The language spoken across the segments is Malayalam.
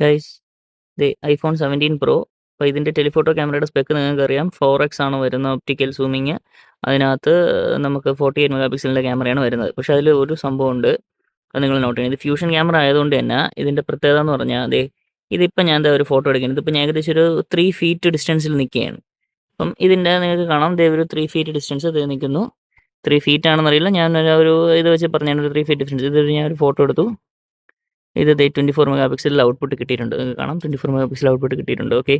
ഗൈസ് ഇത് ഐഫോൺ സെവന്റീൻ പ്രോ അപ്പോൾ ഇതിന്റെ ടെലിഫോട്ടോ ക്യാമറയുടെ സ്പെക്ക് നിങ്ങൾക്കറിയാം ഫോർ എക്സ് ആണ് വരുന്ന ഒപ്റ്റിക്കൽ സൂമിങ് അതിനകത്ത് നമുക്ക് ഫോർട്ടി എയ്റ്റ് മെഗാ പിക്സലിന്റെ ക്യാമറയാണ് വരുന്നത്. പക്ഷേ അതിൽ ഒരു സംഭവമുണ്ട്. അത് നിങ്ങൾ നോട്ട് ചെയ്യണം. ഇത് ഫ്യൂഷൻ ക്യാമറ ആയതുകൊണ്ട് തന്നെ ഇതിന്റെ പ്രത്യേകത എന്ന് പറഞ്ഞാൽ അതെ ഇതിപ്പോൾ ഞാൻ എന്താ ഒരു ഫോട്ടോ എടുക്കുന്നത് ഇതിപ്പോൾ ഞാൻ ഏകദേശം ഒരു ത്രീ ഫീറ്റ് ഡിസ്റ്റൻസിൽ നിൽക്കുകയാണ് അപ്പം ഇതിന്റെ നിങ്ങൾക്ക് കാണാം. ദേ ഒരു ത്രീ ഫീറ്റ് ഡിസ്റ്റൻസ് ഇത് നിൽക്കുന്നു. ത്രീ ഫീറ്റ് ആണെന്നറിയില്ല. ഞാൻ ഒരു- ഇത് വെച്ച് പറഞ്ഞാൽ ഒരു ത്രീ ഫീറ്റ് ഡിസ്റ്റൻസ് ഇത് ഞാൻ ഒരു ഫോട്ടോ എടുത്തു. ഇത് ട്വന്റി ഫോർ മെഗാ പിക്സലിൽ ഔട്ട്പുട്ട് കിട്ടിയിട്ടുണ്ട്. കാണാം. Twenty four mega pixel output കിട്ടിയിട്ടുണ്ട്. ഓക്കെ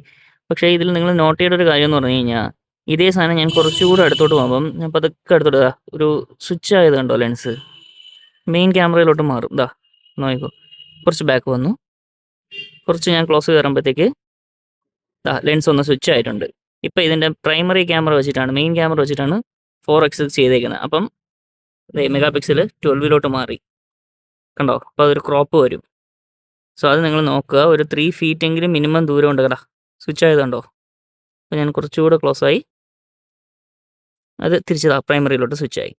പക്ഷേ ഇതിൽ നിങ്ങൾ നോട്ട് ചെയ്യേണ്ട ഒരു കാര്യം എന്ന് പറഞ്ഞു കഴിഞ്ഞാൽ ഇതേ സാധനം ഞാൻ കുറച്ചുകൂടെ അടുത്തോട്ട് പോകുമ്പം ഞാൻ പതുക്കെ അടുത്തോട്ട് ഒരു സ്വിച്ച് ആയത് കണ്ടോ ലെൻസ് മെയിൻ ക്യാമറയിലോട്ട് മാറും. ഇതാ നോക്കിക്കോ. കുറച്ച് ബാക്ക് വന്നു. കുറച്ച് ഞാൻ ക്ലോസ് കയറുമ്പോഴത്തേക്ക് ലെൻസ് ഒന്ന് സ്വിച്ച് ആയിട്ടുണ്ട്. ഇപ്പം ഇതിന്റെ പ്രൈമറി ക്യാമറ വെച്ചിട്ടാണ് മെയിൻ ക്യാമറ വെച്ചിട്ടാണ് ഫോർ എക്സ് ചെയ്തേക്കുന്നത്. അപ്പം മെഗാ പിക്സൽ ട്വൽവിലോട്ട് മാറി. കണ്ടോ? അപ്പോൾ അതൊരു ക്രോപ്പ് വരും. സോ അത് നിങ്ങൾ നോക്കുക. ഒരു ത്രീ ഫീറ്റ് എങ്കിലും മിനിമം ദൂരം ഉണ്ട് കേട്ടോ സ്വിച്ച് ആയതുണ്ടോ അപ്പോൾ ഞാൻ കുറച്ചുകൂടെ ക്ലോസ് ആയി. അത് തിരിച്ചതാ പ്രൈമറിയിലോട്ട് സ്വിച്ച് ആയി.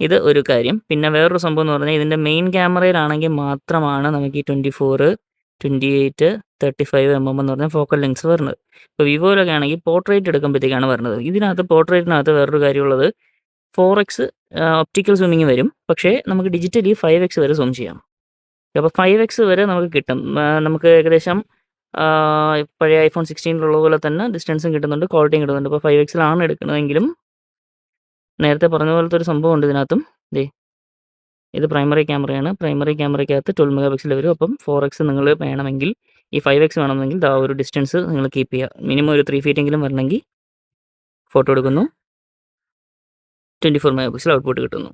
ഇത് ഒരു കാര്യം. പിന്നെ വേറൊരു സംഭവം എന്ന് പറഞ്ഞാൽ ഇതിന്റെ മെയിൻ ക്യാമറയിലാണെങ്കിൽ മാത്രമാണ് നമുക്ക് ഈ twenty four twenty eight thirty five M M എന്ന് പറഞ്ഞ ഫോക്കൽ ലെങ്സ് വരുന്നത്. ഇപ്പോൾ വിവോയിലൊക്കെ ആണെങ്കിൽ പോർട്രേറ്റ് എടുക്കുമ്പോഴത്തേക്കാണ് വരുന്നത്. ഇതിനകത്ത് പോർട്രേറ്റിനകത്ത് വേറൊരു കാര്യമുള്ളത് ഫോർ എക്സ് ഒപ്റ്റിക്കൽ സ്വിമ്മിങ് വരും. പക്ഷേ നമുക്ക് ഡിജിറ്റലി ഫൈവ് എക്സ് വരെ സ്വിം ചെയ്യാം. അപ്പോൾ ഫൈവ് എക്സ് വരെ നമുക്ക് കിട്ടും. നമുക്ക് ഏകദേശം പഴയ ഐഫോൺ സിക്സ്റ്റീനിലുള്ള പോലെ തന്നെ ഡിസ്റ്റൻസും കിട്ടുന്നുണ്ട് ക്വാളിറ്റിയും കിട്ടുന്നുണ്ട്. ഇപ്പോൾ ഫൈവ് എക്സിലാണ് എടുക്കുന്നതെങ്കിലും നേരത്തെ പറഞ്ഞ പോലത്തെ ഒരു സംഭവം ഉണ്ട് ഇതിനകത്തും. ദേ ഇത് പ്രൈമറി ക്യാമറയാണ്. പ്രൈമറി ക്യാമറയ്ക്കകത്ത് ട്വൽവ് മെഗാ പിക്സൽ വരും. അപ്പം ഫോർ എക്സ് നിങ്ങൾ വേണമെങ്കിൽ ഈ ഫൈവ് എക്സ് വേണമെങ്കിൽ ആ ഒരു ഡിസ്റ്റൻസ് നിങ്ങൾ കീപ്പ് ചെയ്യുക മിനിമം ഒരു ത്രീ ഫീറ്റെങ്കിലും വരണമെങ്കിൽ ഫോട്ടോ എടുക്കുന്നു. Twenty four mega pixel output കിട്ടുന്നു.